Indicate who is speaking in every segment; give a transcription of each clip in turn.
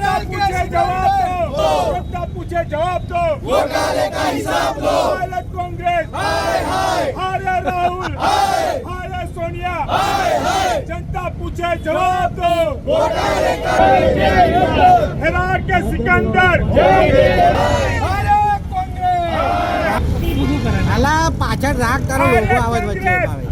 Speaker 1: સવાલ પૂછે જવાબ દો. સત્તા પૂછે જવાબ દો.
Speaker 2: ગોટાલે કા હિસાબ લો
Speaker 1: ભારત કોંગ્રેસ.
Speaker 2: હાય હાય.
Speaker 1: હારે રાહુલ. હાય. હારે સોનિયા. હાય હાય. જનતા
Speaker 2: પૂછે જવાબ
Speaker 1: દો. ગોટાલે કા હિસાબ હેરા કે સિકંદર.
Speaker 3: જય જય અલા પાછળ રાગ કરો લોકો આવે વચ્ચે આવે.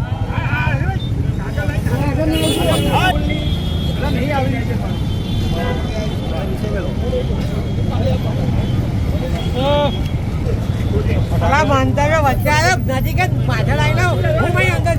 Speaker 3: અલા મંતવ્ય વચ્ચે આવ્યો નજીક જ પાછળ આવી લો હું ભાઈ અંદર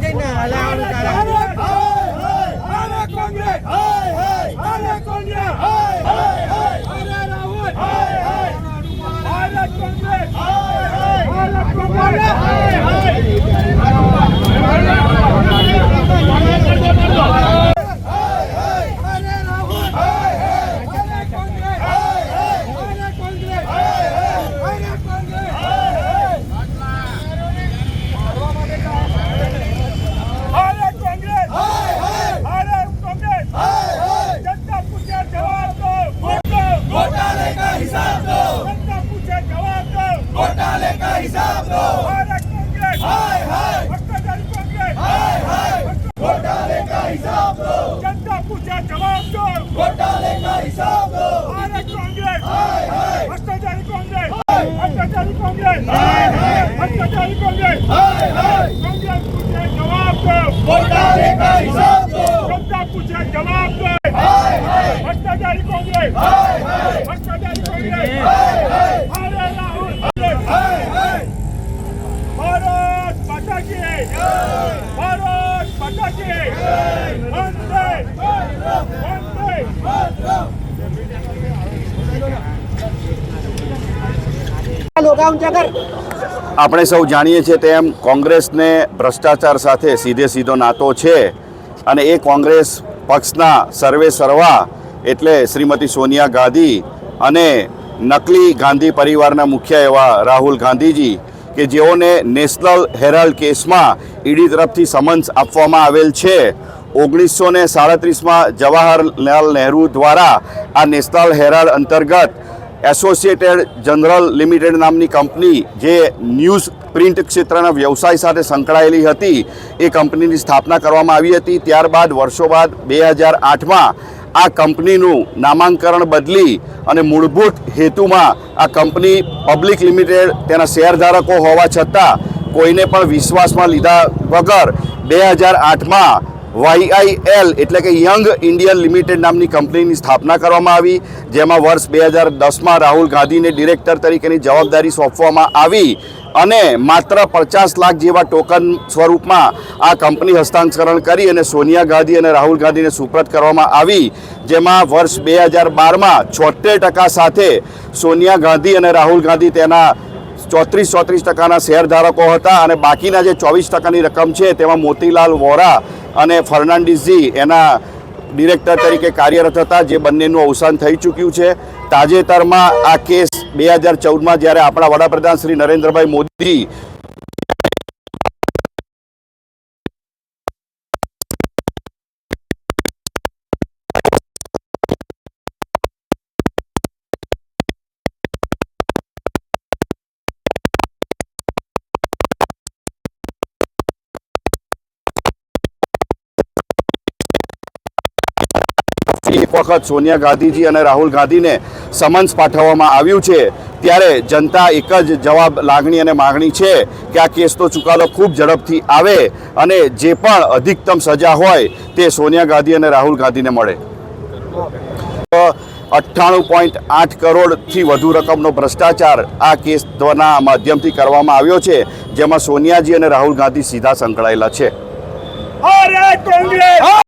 Speaker 4: આપણે સૌ જાણીએ છીએ તેમ કોંગ્રેસને ભ્રષ્ટાચાર સાથે સીધે સીધો નાતો છે અને એ કોંગ્રેસ પક્ષના સર્વે સર્વા એટલે શ્રીમતી સોનિયા ગાંધી અને નકલી ગાંધી પરિવારના મુખ્ય એવા રાહુલ ગાંધીજી કે જેઓને નેશનલ હેરાલ્ડ કેસમાં ઈડી તરફથી સમન્સ આપવામાં આવેલ છે. ઓગણીસો ને સાડત્રીસમાં જવાહરલાલ નહેરુ દ્વારા આ નેશનલ હેરાલ્ડ અંતર્ગત એસોસિએટેડ જનરલ લિમિટેડ નામની કંપની જે ન્યૂઝ પ્રિન્ટ ક્ષેત્રના વ્યવસાય સાથે સંકળાયેલી હતી એ કંપનીની સ્થાપના કરવામાં આવી હતી. ત્યારબાદ વર્ષો બાદ બે હજાર આઠમાં આ કંપનીનું નામાંકરણ બદલી અને મૂળભૂત હેતુમાં આ કંપની પબ્લિક લિમિટેડ તેના શેરધારકો હોવા છતાં કોઈને પણ વિશ્વાસમાં લીધા વગર બે હજાર આઠમાં વાયઆઈએલ એટલે કે યંગ ઇન્ડિયન લિમિટેડ નામની કંપનીની સ્થાપના કરવામાં આવી, જેમાં વર્ષ બે હજાર દસમાં રાહુલ ગાંધીને ડિરેક્ટર તરીકેની જવાબદારી સોંપવામાં આવી અને માત્ર પચાસ લાખ જેવા ટોકન સ્વરૂપમાં આ કંપની હસ્તાંતરણ કરી અને સોનિયા ગાંધી અને રાહુલ ગાંધીને સુપ્રત કરવામાં આવી, જેમાં વર્ષ બે હજાર બારમાં છોતેર ટકા સાથે સોનિયા ગાંધી અને રાહુલ ગાંધી તેના ચોત્રીસ ચોત્રીસ ટકાના શેરધારકો હતા અને બાકીના જે ચોવીસ ટકાની રકમ છે તેમાં મોતીલાલ વોરા અને ફર્નાન્ડિસજી એના ડિરેક્ટર તરીકે કાર્યરત હતા, જે બંનેનું અવસાન થઈ ચૂક્યું છે. તાજેતરમાં આ કેસ બે હજાર ચૌદમાં જ્યારે આપણા વડાપ્રધાન શ્રી નરેન્દ્રભાઈ મોદી એક વખત સોનિયા ગાંધીજી અને રાહુલ ગાંધીને સમન્સ પાઠવવામાં આવ્યું છે, ત્યારે જનતા એક જ જવાબ લાગણી અને માગણી છે કે આ કેસનો ચુકાદો ખૂબ ઝડપથી આવે અને જે પણ અધિકતમ સજા હોય તે સોનિયા ગાંધી અને રાહુલ ગાંધીને મળે. અઠ્ઠાણું પોઈન્ટ આઠ કરોડથી વધુ રકમનો ભ્રષ્ટાચાર આ કેસના માધ્યમથી કરવામાં આવ્યો છે, જેમાં સોનિયાજી અને રાહુલ ગાંધી સીધા સંકળાયેલા છે.
Speaker 1: કોંગ્રેસ!